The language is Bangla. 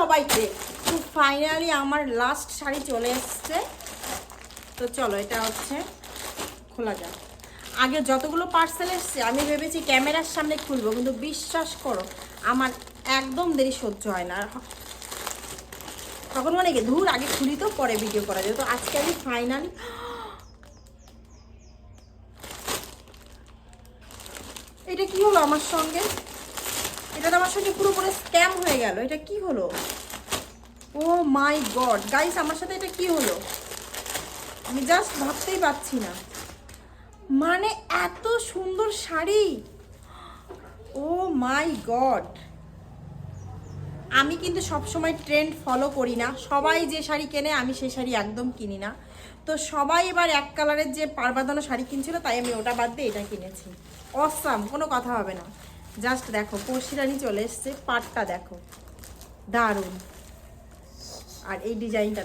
সবাইকে। তো ফাইনালি আমার লাস্ট শাড়ি চলে এসছে। তো চলো, এটা হচ্ছে খোলা যাক। আগে যতগুলো পার্সেল এসছে, আমি ভেবেছি ক্যামেরার সামনে খুলবো, কিন্তু বিশ্বাস করো, আমার একদম দেরি সহ্য হয় না। তখন মানে ধুর, আগে খুলি তো, পরে ভিডিও করা যায় তো আজকে আমি ফাইনালি এটা কি হলো আমার সঙ্গে? এটা তো আমার সঙ্গে পুরো পুরো স্ক্যাম হয়ে গেল। এটা কি হলো? ও মাই গড গাইস আমার সাথে এটা কি হলো? আমি জাস্ট ভাবতেই পারছি না। মানে এত সুন্দর শাড়ি। ও মাই গড আমি কিন্তু সবসময় ট্রেন্ড ফলো করি না। সবাই যে শাড়ি কেনে, আমি সেই শাড়ি একদম কিনি না। তো সবাই এবার এক কালারের যে পার বাঁধানো শাড়ি কিনছিল, তাই আমি ওটা বাদ দিয়ে এটা কিনেছি। অসাম কোনো কথা হবে না। জাস্ট দেখো পড়শিরানি চলে এসছে পাটটা দেখো। দারুণ। আর এই ডিজাইনটা